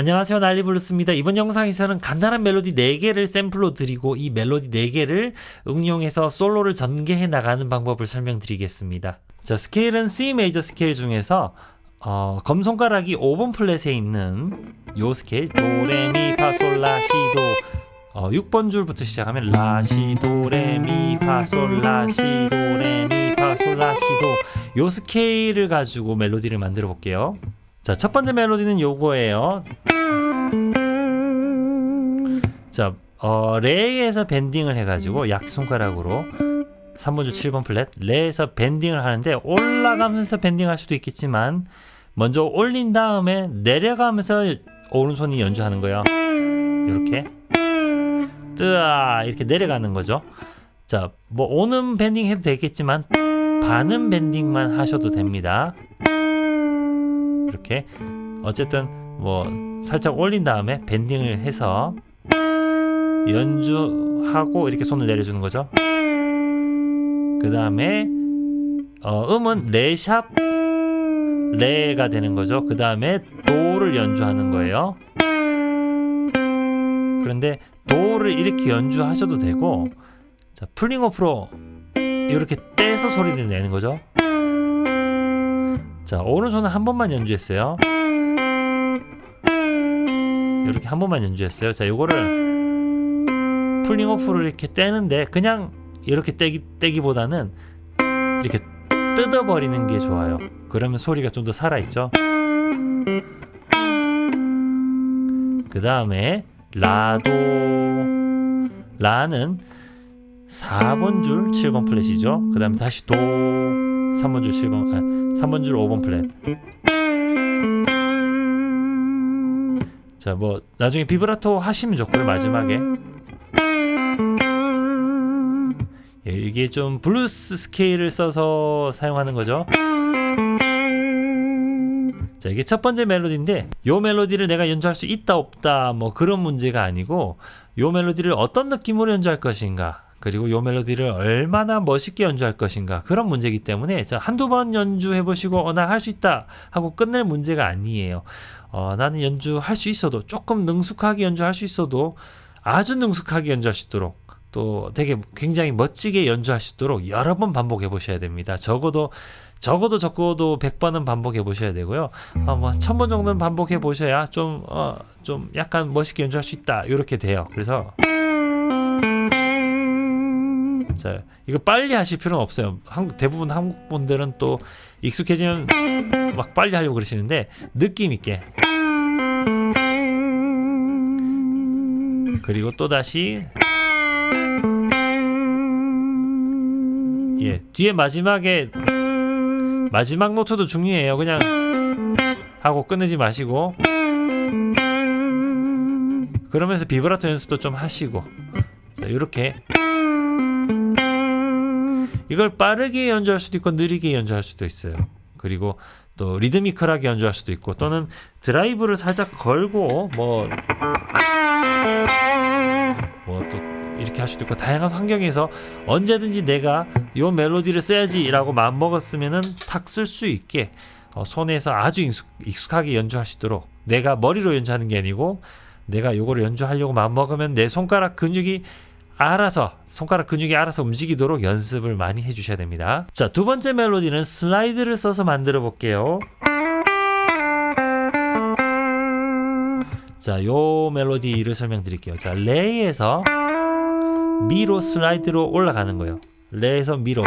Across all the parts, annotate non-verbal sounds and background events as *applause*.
안녕하세요 난리블루스입니다. 이번 영상에서는 간단한 멜로디 4개를 샘플로 드리고 이 멜로디 4개를 응용해서 솔로를 전개해 나가는 방법을 설명드리겠습니다. 자 스케일은 C 메이저 스케일 중에서 어, 검손가락이 5번 플랫에 있는 요 스케일 도레미파솔라시도 어, 6번 줄부터 시작하면 라시도레미파솔라시도레미파솔라시도 요 스케일을 가지고 멜로디를 만들어 볼게요. 자, 첫 번째 멜로디는 요거예요. 자, 어, 레에서 밴딩을 해가지고 약손가락으로 3번 줄 7번 플랫 레에서 밴딩을 하는데 올라가면서 밴딩할 수도 있겠지만 먼저 올린 다음에 내려가면서 오른손이 연주하는 거예요. 이렇게 뜨아 이렇게 내려가는 거죠. 자, 뭐 오는 밴딩 해도 되겠지만 반은 밴딩만 하셔도 됩니다. 이렇게 어쨌든 뭐 살짝 올린 다음에 밴딩을 해서 연주하고 이렇게 손을 내려주는 거죠. 그 다음에 어, 음은 레샵 레가 되는 거죠. 그 다음에 도를 연주하는 거예요. 그런데 도를 이렇게 연주하셔도 되고 자 풀링 오프로 이렇게 떼서 소리를 내는 거죠. 자 오른손은 한 번만 연주했어요. 이렇게 한 번만 연주했어요. 자 요거를 풀링 오프를 이렇게 떼는데 그냥 이렇게 떼기 떼기보다는 이렇게 뜯어버리는 게 좋아요. 그러면 소리가 좀 더 살아있죠. 그 다음에 라도 라는 4번 줄 7번 플랫이죠. 그 다음에 다시 도 3번 줄 7번 아, 3번 줄 5번 플랫. 자, 뭐 나중에 비브라토 하시면 좋고요. 마지막에 예, 이게 좀 블루스 스케일을 써서 사용하는 거죠. 자, 이게 첫 번째 멜로디인데 요 멜로디를 내가 연주할 수 있다 없다 뭐 그런 문제가 아니고 요 멜로디를 어떤 느낌으로 연주할 것인가 그리고 요 멜로디를 얼마나 멋있게 연주할 것인가 그런 문제이기 때문에 자, 한두 번 연주해 보시고 어, 나 할 수 있다 하고 끝낼 문제가 아니에요. 어, 나는 연주할 수 있어도 조금 능숙하게 연주할 수 있어도 아주 능숙하게 연주할 수 있도록 또 되게 굉장히 멋지게 연주할 수 있도록 여러 번 반복해 보셔야 됩니다. 적어도 적어도 적어도 100번은 반복해 보셔야 되고요. 어, 뭐 1000번 정도는 반복해 보셔야 좀 어, 좀 약간 멋있게 연주할 수 있다. 이렇게 돼요. 그래서 자, 이거 빨리 하실 필요는 없어요. 한국 대부분 한국 분들은 또 익숙해지면 막 빨리 하려고 그러시는데 느낌 있게. 그리고 또 다시. 예 뒤에 마지막에 마지막 노트도 중요해요. 그냥 하고 끝내지 마시고. 그러면서 비브라토 연습도 좀 하시고. 자 이렇게 이걸 빠르게 연주할 수도 있고 느리게 연주할 수도 있어요. 그리고 또 리드미컬하게 연주할 수도 있고 또는 드라이브를 살짝 걸고 뭐 뭐 또 이렇게 할 수도 있고 다양한 환경에서 언제든지 내가 요 멜로디를 써야지라고 마음 먹었으면은 탁 쓸 수 있게 어, 손에서 아주 익숙, 익숙하게 연주할 수 있도록 내가 머리로 연주하는 게 아니고 내가 요거를 연주하려고 마음 먹으면 내 손가락 근육이 알아서 손가락 근육이 알아서 움직이도록 연습을 많이 해주셔야 됩니다. 자 두 번째 멜로디는 슬라이드를 써서 만들어 볼게요. 자, 요 멜로디를 설명드릴게요. 자, 레에서 미로 슬라이드로 올라가는 거예요. 레에서 미로.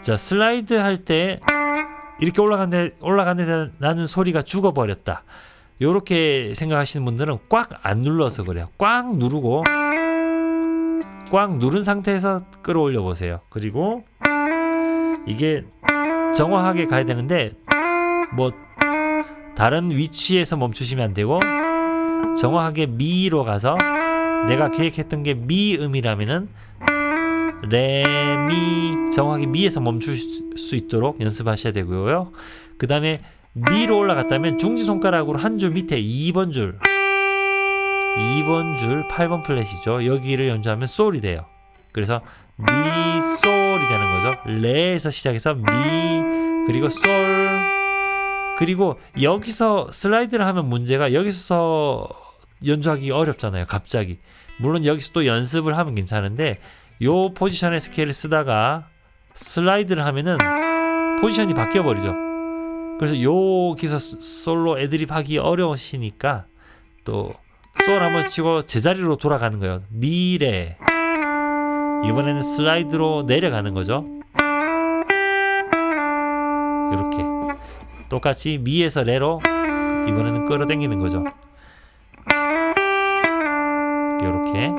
자, 슬라이드 할 때 이렇게 올라간데 올라가는데 나는 소리가 죽어버렸다. 요렇게 생각하시는 분들은 꽉 안 눌러서 그래요. 꽉 누르고 꽉 누른 상태에서 끌어올려 보세요. 그리고 이게 정확하게 가야 되는데 뭐 다른 위치에서 멈추시면 안 되고 정확하게 미로 가서 내가 계획했던 게 미음이라면은 레미 정확히 미에서 멈출 수 있도록 연습하셔야 되고요. 그 다음에 미로 올라갔다면 중지 손가락으로 한 줄 밑에 2번 줄 2번 줄 8번 플랫이죠. 여기를 연주하면 솔이 돼요. 그래서 미 솔이 되는 거죠. 레에서 시작해서 미 그리고 솔 그리고 여기서 슬라이드를 하면 문제가 여기서 연주하기 어렵잖아요. 갑자기. 물론 여기서 또 연습을 하면 괜찮은데 요 포지션의 스케일을 쓰다가 슬라이드를 하면은 포지션이 바뀌어 버리죠. 그래서 여기서 소- 솔로 애드립 하기 어려우시니까 또 솔 한번 치고 제자리로 돌아가는 거예요. 미래. 이번에는 슬라이드로 내려가는 거죠. 이렇게 똑같이 미에서 레로 이번에는 끌어당기는 거죠. 이렇게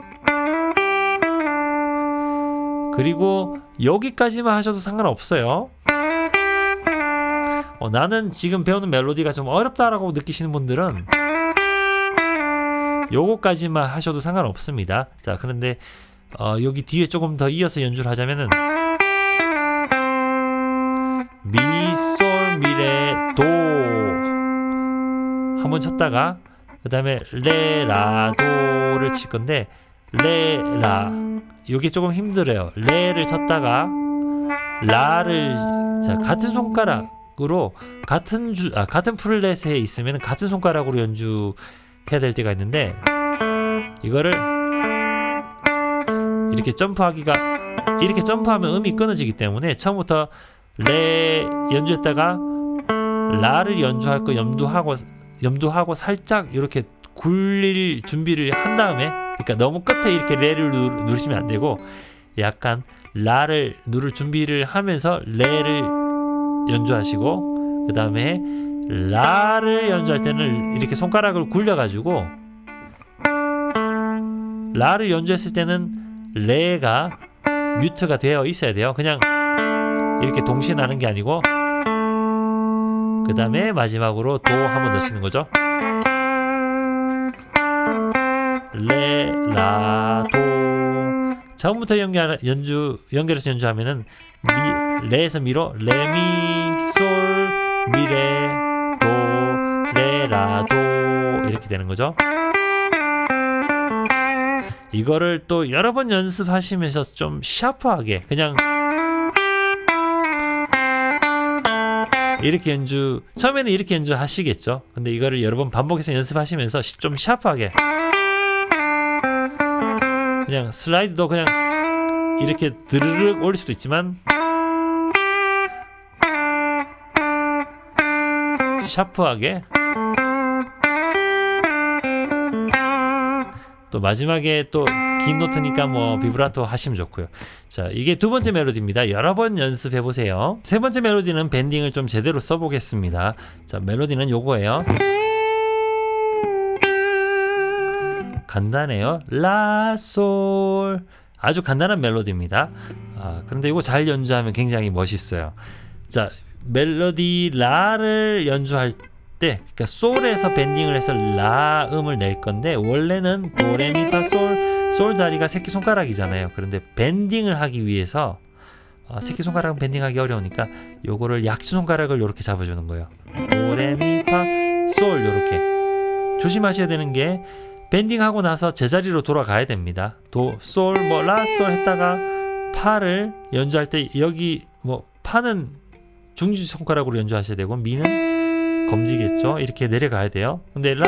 그리고 여기까지만 하셔도 상관없어요. 어, 나는 지금 배우는 멜로디가 좀 어렵다라고 느끼시는 분들은 요거까지만 하셔도 상관없습니다. 자, 그런데 어, 여기 뒤에 조금 더 이어서 연주를 하자면은 미, 솔, 미레, 도 한번 쳤다가 그 다음에 레, 라, 도를 칠 건데 레, 라 이게 조금 힘들어요. 레를 쳤다가 라를 자 같은 손가락으로 같은 주 아, 같은 플랫에 있으면 같은 손가락으로 연주 해야 될 때가 있는데 이거를 이렇게 점프하기가 이렇게 점프하면 음이 끊어지기 때문에 처음부터 레 연주했다가 라를 연주할 거 염두하고 염두하고 살짝 이렇게 굴릴 준비를 한 다음에 그러니까 너무 끝에 이렇게 레를 누, 누르시면 안 되고 약간 라를 누를 준비를 하면서 레를 연주하시고 그 다음에 라를 연주할 때는 이렇게 손가락을 굴려가지고 라를 연주했을 때는 레가 뮤트가 되어 있어야 돼요. 그냥 이렇게 동시에 나는 게 아니고 그 다음에 마지막으로 도 한 번 더 치는 거죠. 레, 라, 도. 처음부터 연결, 연주, 연결해서 연주하면은 미, 레에서 미로, 레, 미, 솔, 미, 레, 도, 레, 라, 도. 이렇게 되는 거죠. 이거를 또 여러 번 연습하시면서 좀 샤프하게 그냥 이렇게 연주 처음에는 이렇게 연주 하시겠죠. 근데 이거를 여러 번 반복해서 연습하시면서 시- 좀 샤프하게 그냥 슬라이드도 그냥 이렇게 드르륵 올릴 수도 있지만 샤프하게 또 마지막에 또 긴 노트니까 뭐 비브라토 하시면 좋고요. 자, 이게 두 번째 멜로디입니다. 여러 번 연습해 보세요. 세 번째 멜로디는 밴딩을 좀 제대로 써 보겠습니다. 자, 멜로디는 요거예요. 간단해요. 라, 솔. 아주 간단한 멜로디입니다. 아, 그런데 이거 잘 연주하면 굉장히 멋있어요. 자, 멜로디 라를 연주할 때, 그러니까 솔에서 밴딩을 해서 라 음을 낼 건데 원래는 도레미파 솔 솔 자리가 새끼 손가락이잖아요. 그런데 밴딩을 하기 위해서 어, 새끼 손가락은 밴딩하기 어려우니까 요거를 약지 손가락을 이렇게 잡아주는 거예요. 도레미파 솔 요렇게 조심하셔야 되는 게 밴딩하고 나서 제자리로 돌아가야 됩니다. 도, 솔, 뭐, 라, 솔 했다가 파를 연주할 때 여기 뭐 파는 중지 손가락으로 연주하셔야 되고 미는 검지겠죠. 이렇게 내려가야 돼요. 근데 라,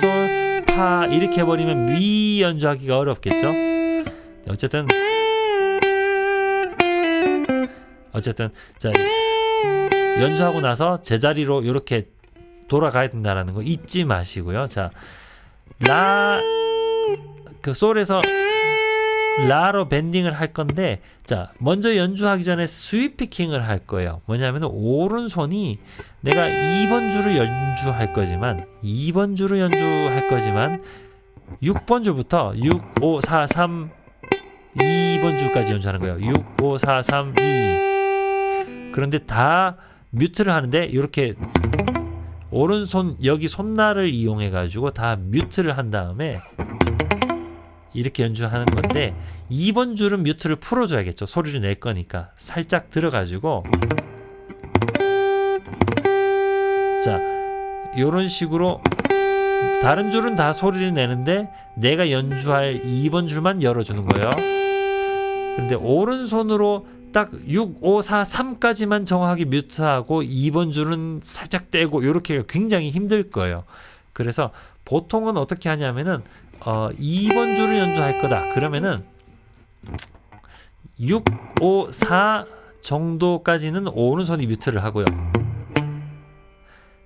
솔, 파 이렇게 해버리면 미 연주하기가 어렵겠죠. 네, 어쨌든 어쨌든 자 연주하고 나서 제자리로 이렇게 돌아가야 된다라는 거 잊지 마시고요. 자, 라, 그 솔에서 라로 밴딩을 할 건데, 자, 먼저 연주하기 전에 스윗 피킹을 할 거예요. 뭐냐면 오른손이 내가 2번 줄을 연주할 거지만, 2번 줄을 연주할 거지만, 6번 줄부터 6, 5, 4, 3, 2번 줄까지 연주하는 거예요. 6, 5, 4, 3, 2. 그런데 다 뮤트를 하는데, 이렇게 오른손 여기 손날을 이용해 가지고 다 뮤트를 한 다음에 이렇게 연주하는 건데 2번 줄은 뮤트를 풀어줘야겠죠. 소리를 낼 거니까 살짝 들어가지고. 자 이런 식으로 다른 줄은 다 소리를 내는데 내가 연주할 2번 줄만 열어주는 거예요. 근데 오른손으로 딱 6, 5, 4, 3까지만 정확하게 뮤트하고 2번 줄은 살짝 떼고 이렇게 굉장히 힘들 거예요. 그래서 보통은 어떻게 하냐면은 어 2번 줄을 연주할 거다. 그러면은 6, 5, 4 정도까지는 오른손이 뮤트를 하고요.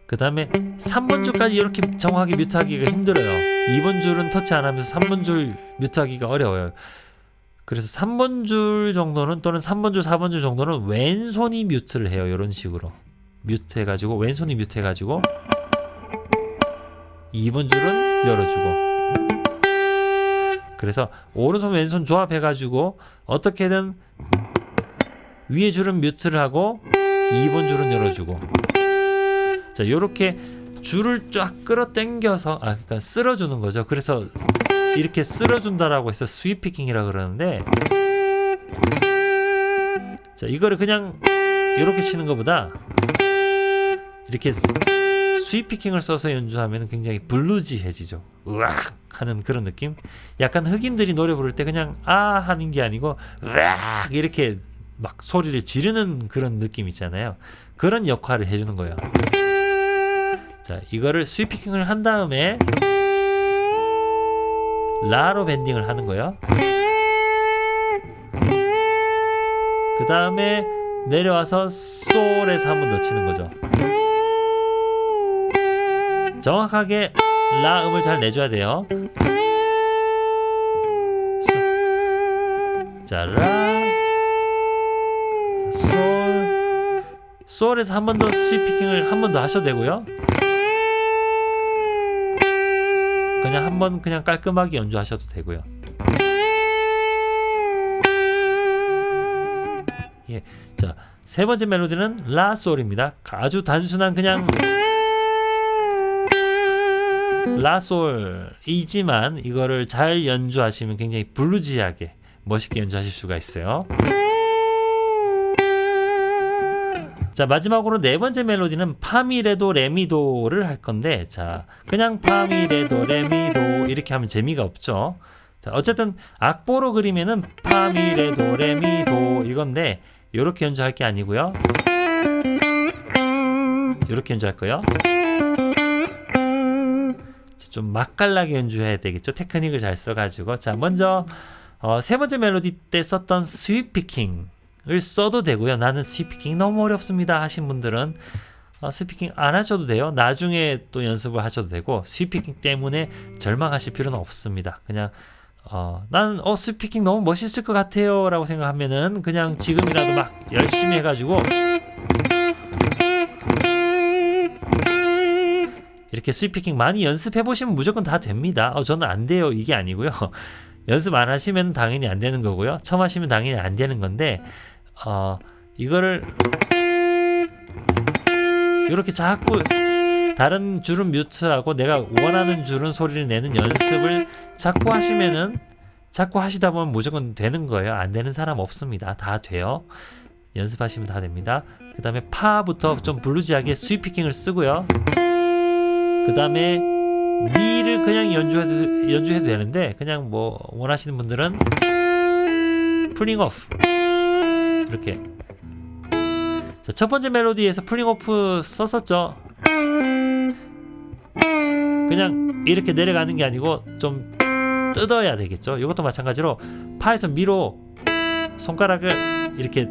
그 다음에 3번 줄까지 이렇게 정확하게 뮤트하기가 힘들어요. 2번 줄은 터치 안 하면서 3번 줄 뮤트하기가 어려워요. 그래서 3번 줄 정도는 또는 3번 줄, 4번 줄 정도는 왼손이 뮤트를 해요. 이런 식으로. 뮤트 해가지고 왼손이 뮤트 해가지고 2번 줄은 열어주고 그래서 오른손 왼손 조합해가지고 어떻게든 위에 줄은 뮤트를 하고 2번 줄은 열어주고. 자 요렇게 줄을 쫙 끌어 당겨서 아 그러니까 쓸어주는 거죠. 그래서 이렇게 쓸어준다라고 해서 스윗 피킹이라 그러는데 자 이거를 그냥 이렇게 치는 것보다 이렇게 스- 스윗 피킹을 써서 연주하면 굉장히 블루지해지죠. 으악 하는 그런 느낌? 약간 흑인들이 노래 부를 때 그냥 아 하는 게 아니고 으악 이렇게 막 소리를 지르는 그런 느낌 있잖아요. 그런 역할을 해주는 거예요. 자 이거를 스윗 피킹을 한 다음에 라로 밴딩을 하는 거예요. 그 다음에 내려와서 솔에서 한 번 더 치는 거죠 정확하게 라 음을 잘 내줘야 돼요. 소- 자, 라, 솔, 솔에서 한 번 더 스윗 피킹을 한 번 더 하셔도 되고요. 그냥 한 번 그냥 깔끔하게 연주하셔도 되고요. 예, 자, 세 번째 멜로디는 라 솔입니다. 아주 단순한 그냥 라솔이지만 이거를 잘 연주하시면 굉장히 블루지하게 멋있게 연주하실 수가 있어요. 자 마지막으로 네 번째 멜로디는 파미레도 레미도를 할 건데 자 그냥 파미레도 레미도 이렇게 하면 재미가 없죠. 자 어쨌든 악보로 그리면은 파미레도 레미도 이건데 이렇게 연주할 게 아니고요. 이렇게 연주할 거요. 좀 맛깔나게 연주해야 되겠죠. 테크닉을 잘 써가지고 자 먼저 어, 세 번째 멜로디 때 썼던 스윗 피킹을 써도 되고요. 나는 스윗 피킹 너무 어렵습니다 하신 분들은 어, 스윗 피킹 안 하셔도 돼요. 나중에 또 연습을 하셔도 되고 스윗 피킹 때문에 절망하실 필요는 없습니다. 그냥 어, 나는 어 스윗 피킹 너무 멋있을 것 같아요라고 생각하면은 그냥 지금이라도 막 열심히 해가지고 이렇게 스위피킹 많이 연습해 보시면 무조건 다 됩니다. 어, 저는 안 돼요. 이게 아니고요. *laughs* 연습 안 하시면 당연히 안 되는 거고요. 처음 하시면 당연히 안 되는 건데 어, 이거를 이렇게 자꾸 다른 줄은 뮤트하고 내가 원하는 줄은 소리를 내는 연습을 자꾸 하시면은 자꾸 하시다 보면 무조건 되는 거예요. 안 되는 사람 없습니다. 다 돼요. 연습하시면 다 됩니다. 그 다음에 파부터 좀 블루지하게 스위피킹을 쓰고요. 그 다음에 미를 그냥 연주해도, 연주해도 되는데 그냥 뭐 원하시는 분들은 풀링 오프 이렇게. 자, 첫 번째 멜로디에서 풀링 오프 썼었죠. 그냥 이렇게 내려가는 게 아니고 좀 뜯어야 되겠죠. 이것도 마찬가지로 파에서 미로 손가락을 이렇게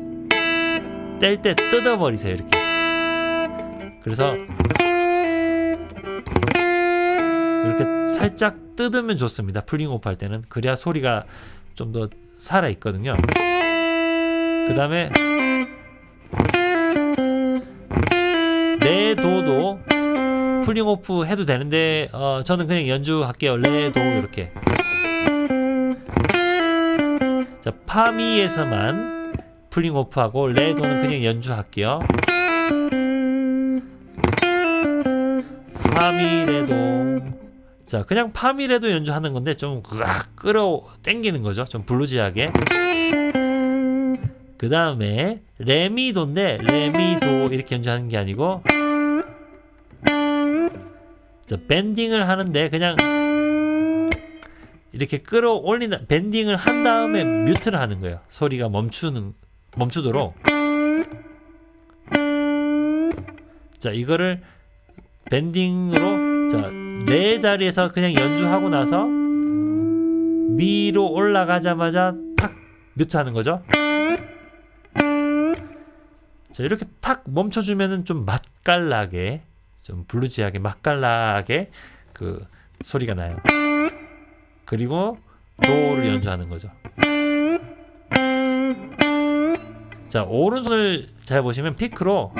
뗄 때 뜯어버리세요 이렇게. 그래서 살짝 뜯으면 좋습니다. 풀링 오프 할 때는 그래야 소리가 좀 더 살아 있거든요. 그 다음에 레도도 풀링 오프 해도 되는데 어, 저는 그냥 연주할게요. 레도 이렇게. 자 파미에서만 풀링 오프하고 레도는 그냥 연주할게요. 파미 레도 자 그냥 파미레도 연주하는 건데 좀 끌어 당기는 거죠. 좀 블루지하게. 그 다음에 레미도인데 레미도 이렇게 연주하는 게 아니고 자 밴딩을 하는데 그냥 이렇게 끌어올리는 밴딩을 한 다음에 뮤트를 하는 거예요. 소리가 멈추는 멈추도록. 자 이거를 밴딩으로 자 네 자리에서 그냥 연주하고 나서 미로 올라가자마자 탁 뮤트하는 거죠. 자 이렇게 탁 멈춰주면은 좀 맛깔나게 좀 블루지하게 맛깔나게 그 소리가 나요. 그리고 도를 연주하는 거죠. 자 오른손을 잘 보시면 피크로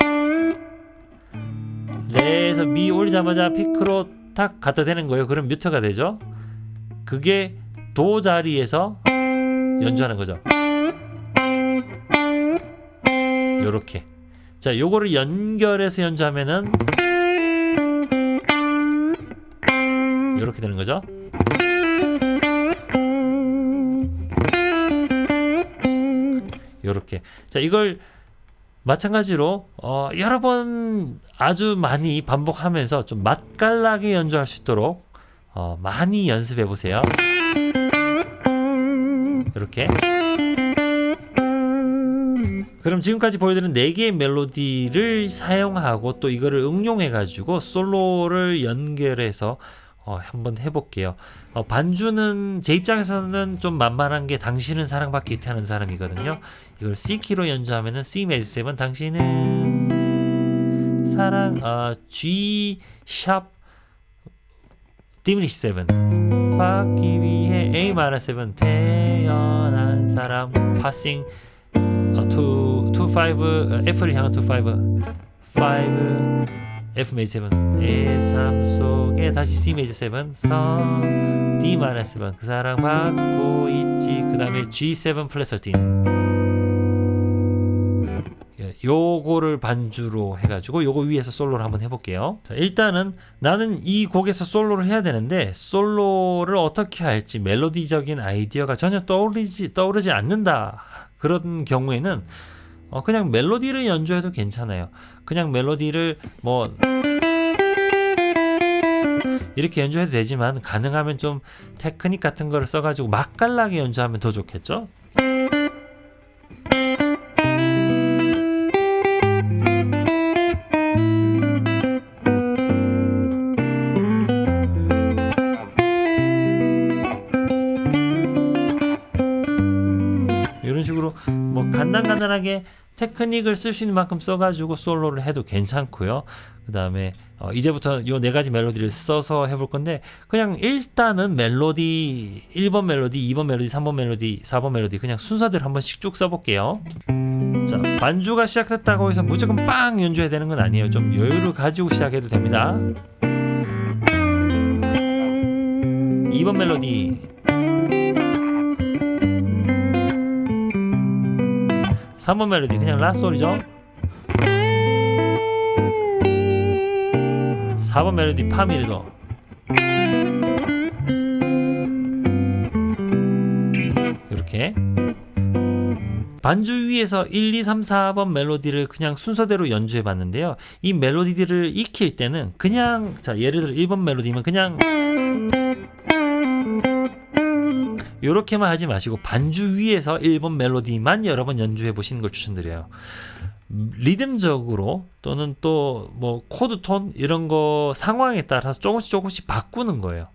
레에서 미 올리자마자 피크로 탁 갖다 대는 거예요. 그럼 뮤트가 되죠. 그게 도 자리에서 연주하는 거죠. 요렇게. 자, 요거를 연결해서 연주하면은 요렇게 되는 거죠. 요렇게. 자, 이걸 마찬가지로 어, 여러 번 아주 많이 반복하면서 좀 맛깔나게 연주할 수 있도록 어, 많이 연습해 보세요. 이렇게. 그럼 지금까지 보여드린 4개의 멜로디를 사용하고 또 이거를 응용해 가지고 솔로를 연결해서 어, 한번 해볼게요. 어, 반주는 제 입장에서는 좀 만만한 게 당신은 사랑받기 위해 하는 사람이거든요. 이걸 C 키로 연주하면은 C 메이저 세븐 당신은 사랑 어, G 샵 디미니시 세븐 받기 위해 A 마이너 세븐 태어난 사람 파싱 어, 투, 투 파이브 F를 향한 투 파이브 파이브 F 메이저 세븐 내삶 속에 다시 C 메이저 세븐 선 D 마이너 세븐 그 사랑 받고 있지. 그 다음에 G 세븐 플러스 13 예, 요거를 반주로 해가지고 요거 위에서 솔로를 한번 해볼게요. 자, 일단은 나는 이 곡에서 솔로를 해야 되는데 솔로를 어떻게 할지 멜로디적인 아이디어가 전혀 떠오르지 떠오르지 않는다. 그런 경우에는 어, 그냥 멜로디를 연주해도 괜찮아요. 그냥 멜로디를 뭐 이렇게 연주해도 되지만 가능하면 좀 테크닉 같은 거를 써가지고 맛깔나게 연주하면 더 좋겠죠? 테크닉을 쓸 수 있는 만큼 써가지고 솔로를 해도 괜찮고요. 그 다음에 어, 이제부터 요 네 가지 멜로디를 써서 해볼 건데 그냥 일단은 멜로디 1번 멜로디, 2번 멜로디, 3번 멜로디, 4번 멜로디 그냥 순서대로 한 번씩 쭉 써볼게요. 자 반주가 시작했다고 해서 무조건 빵 연주해야 되는 건 아니에요. 좀 여유를 가지고 시작해도 됩니다. 2번 멜로디 3번 멜로디 그냥 라 소리죠? 4번 멜로디 파 미르도 이렇게. 반주 위에서 1, 2, 3, 4번 멜로디를 그냥 순서대로 연주해 봤는데요. 이 멜로디들을 익힐 때는 그냥 자 예를 들어 1번 멜로디면 그냥 요렇게만 하지 마시고 반주 위에서 1번 멜로디만 여러 번 연주해 보시는 걸 추천드려요. 음, 리듬적으로 또는 또 뭐 코드 톤 이런 거 상황에 따라서 조금씩 조금씩 바꾸는 거예요.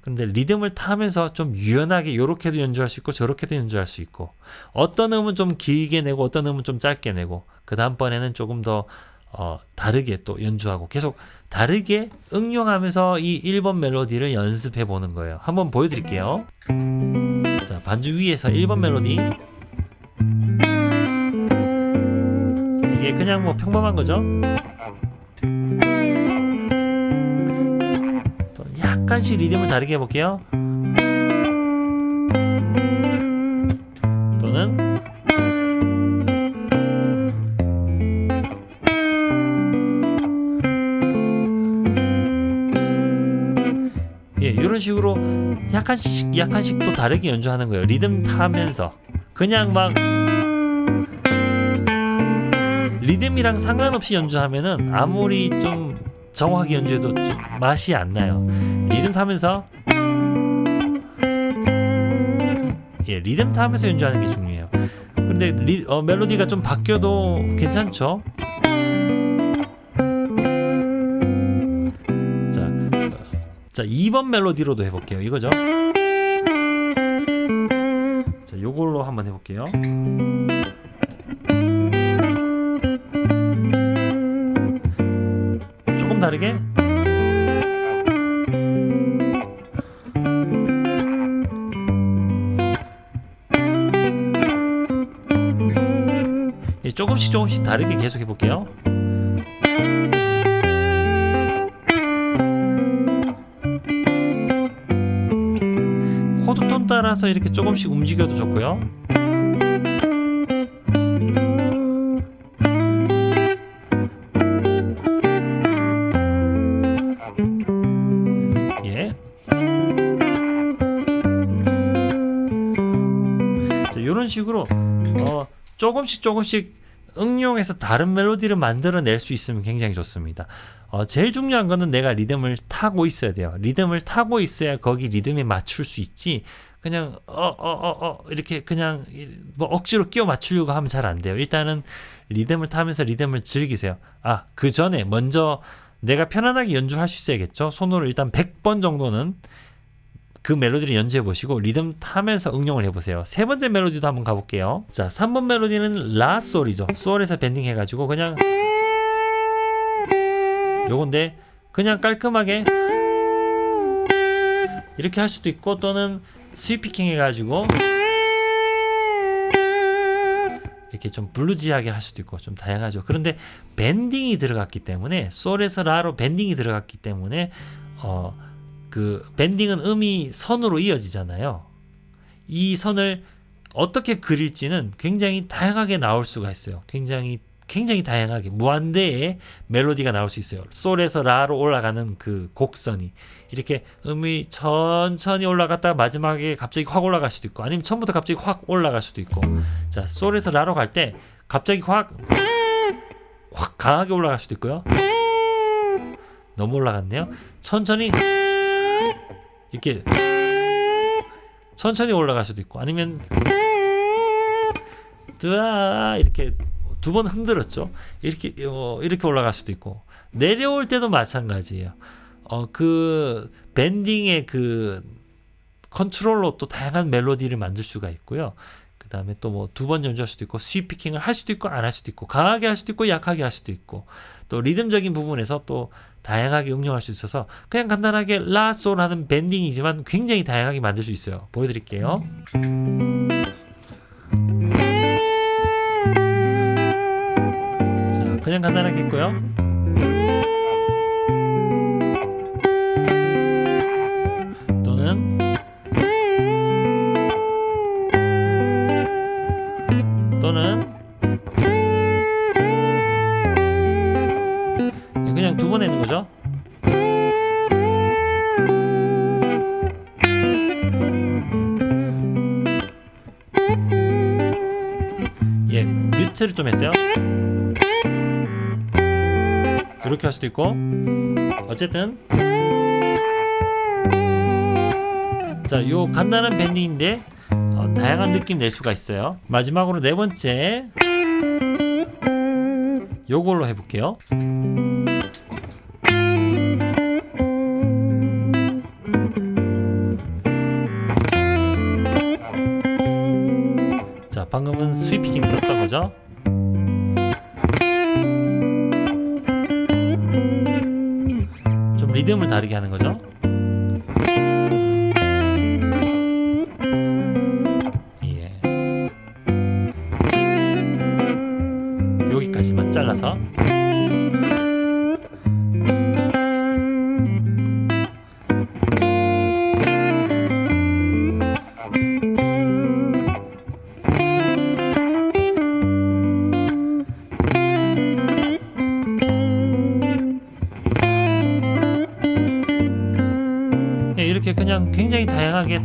근데 리듬을 타면서 좀 유연하게 요렇게도 연주할 수 있고 저렇게도 연주할 수 있고 어떤 음은 좀 길게 내고 어떤 음은 좀 짧게 내고 그 다음번에는 조금 더 어, 다르게 또 연주하고 계속 다르게 응용하면서 이 1번 멜로디를 연습해 보는 거예요. 한번 보여드릴게요. 자, 반주 위에서 1번 멜로디. 이게 그냥 뭐 평범한 거죠. 또 약간씩 리듬을 다르게 해볼게요. 또는 예, 이런 식으로 약간씩 약간씩 또 다르게 연주하는 거예요. 리듬 타면서 그냥 막 리듬이랑 상관없이 연주하면은 아무리 좀 정확하게 연주해도 좀 맛이 안 나요. 리듬 타면서 예, 리듬 타면서 연주하는 게 중요해요. 근데 리, 어, 멜로디가 좀 바뀌어도 괜찮죠? 자 2번 멜로디로도 해볼게요. 이거죠? 자, 요걸로 한번 해볼게요. 조금 다르게. 예, 조금씩 조금씩 다르게 계속 해볼게요. 따라서 이렇게 조금씩 움직여도 좋고요. 예. 자, 이런 식으로 어, 조금씩 조금씩 응용해서 다른 멜로디를 만들어낼 수 있으면 굉장히 좋습니다. 어, 제일 중요한 거는 내가 리듬을 타고 있어야 돼요. 리듬을 타고 있어야 거기 리듬에 맞출 수 있지. 그냥 어어어어 이렇게 그냥 이- 뭐 억지로 끼워 맞추려고 하면 잘 안 돼요. 일단은 리듬을 타면서 리듬을 즐기세요. 아, 그 전에 먼저 내가 편안하게 연주할 수 있어야겠죠. 손으로 일단 100번 정도는 그 멜로디를 연주해 보시고 리듬 타면서 응용을 해 보세요. 세 번째 멜로디도 한번 가볼게요. 자, 3번 멜로디는 라 솔이죠. 솔에서 밴딩 해가지고 그냥 요건데 그냥 깔끔하게 이렇게 할 수도 있고 또는 스위피킹 해가지고 이렇게 좀 블루지하게 할 수도 있고 좀 다양하죠. 그런데 밴딩이 들어갔기 때문에 솔에서 라로 밴딩이 들어갔기 때문에 어 그 밴딩은 음이 선으로 이어지잖아요. 이 선을 어떻게 그릴지는 굉장히 다양하게 나올 수가 있어요. 굉장히 굉장히 다양하게 무한대의 멜로디가 나올 수 있어요. 솔에서 라로 올라가는 그 곡선이 이렇게 음이 천천히 올라갔다가 마지막에 갑자기 확 올라갈 수도 있고 아니면 처음부터 갑자기 확 올라갈 수도 있고 자 솔에서 라로 갈 때 갑자기 확 확 강하게 올라갈 수도 있고요. 너무 올라갔네요. 천천히 이렇게 천천히 올라갈 수도 있고 아니면 뜨아 이렇게 두 번 흔들었죠. 이렇게 어, 이렇게 올라갈 수도 있고 내려올 때도 마찬가지예요. 어 그 밴딩의 그 컨트롤로 또 다양한 멜로디를 만들 수가 있고요. 그 다음에 또 뭐 두 번 연주할 수도 있고 스위피킹을 할 수도 있고 안 할 수도 있고 강하게 할 수도 있고 약하게 할 수도 있고 또 리듬적인 부분에서 또 다양하게 응용할 수 있어서 그냥 간단하게 라솔 하는 밴딩이지만 굉장히 다양하게 만들 수 있어요. 보여드릴게요. 자, 그냥 간단하게 했고요. 좀 했어요. 이렇게 할 수도 있고, 어쨌든 자, 요 간단한 밴딩인데 어, 다양한 느낌 낼 수가 있어요. 마지막으로 네 번째 요걸로 해볼게요. 자, 방금은 스위피킹 썼던 거죠. 리듬을 다르게 하는 거죠.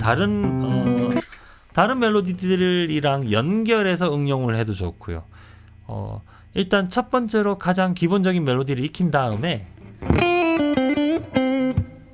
다른 어, 다른 멜로디들이랑 연결해서 응용을 해도 좋고요. 어, 일단 첫 번째로 가장 기본적인 멜로디를 익힌 다음에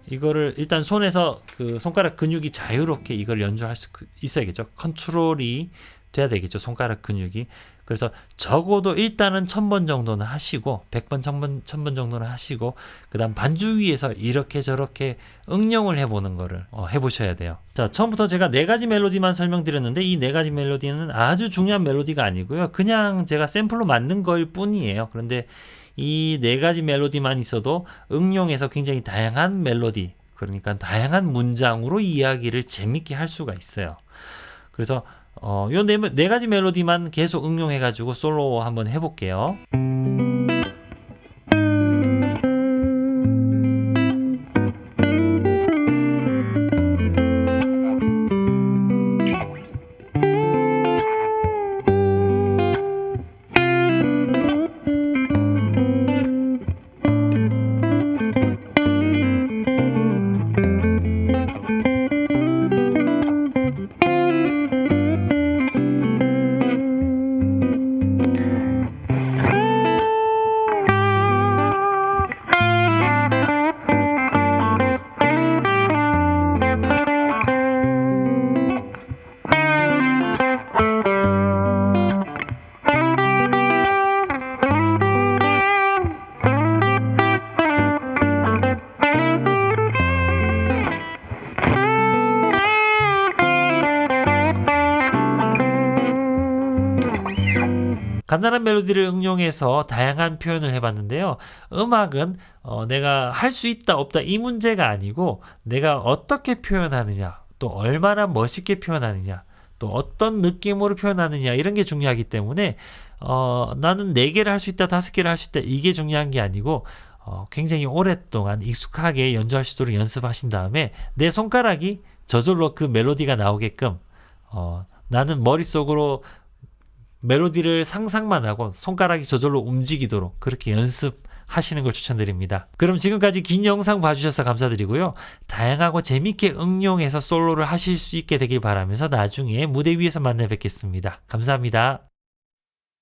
이거를 일단 손에서 그 손가락 근육이 자유롭게 이걸 연주할 수 있어야겠죠. 컨트롤이 돼야 되겠죠. 손가락 근육이. 그래서 적어도 일단은 1000번 정도는 하시고 100번, 1000번, 1000번 정도는 하시고 그다음 반주 위에서 이렇게 저렇게 응용을 해보는 거를 어, 해보셔야 돼요. 자, 처음부터 제가 네 가지 멜로디만 설명드렸는데 이 네 가지 멜로디는 아주 중요한 멜로디가 아니고요. 그냥 제가 샘플로 만든 걸 뿐이에요. 그런데 이 네 가지 멜로디만 있어도 응용해서 굉장히 다양한 멜로디, 그러니까 다양한 문장으로 이야기를 재밌게 할 수가 있어요. 그래서 어, 요 네 네 가지 멜로디만 계속 응용해가지고 솔로 한번 해볼게요. 간단한 멜로디를 응용해서 다양한 표현을 해봤는데요. 음악은 어, 내가 할 수 있다 없다 이 문제가 아니고 내가 어떻게 표현하느냐 또 얼마나 멋있게 표현하느냐 또 어떤 느낌으로 표현하느냐 이런 게 중요하기 때문에 어, 나는 네 개를 할 수 있다 다섯 개를 할 수 있다 이게 중요한 게 아니고 어, 굉장히 오랫동안 익숙하게 연주할 수 있도록 연습하신 다음에 내 손가락이 저절로 그 멜로디가 나오게끔 어, 나는 머릿속으로 멜로디를 상상만 하고 손가락이 저절로 움직이도록 그렇게 연습하시는 걸 추천드립니다. 그럼 지금까지 긴 영상 봐주셔서 감사드리고요. 다양하고 재밌게 응용해서 솔로를 하실 수 있게 되길 바라면서 나중에 무대 위에서 만나 뵙겠습니다. 감사합니다.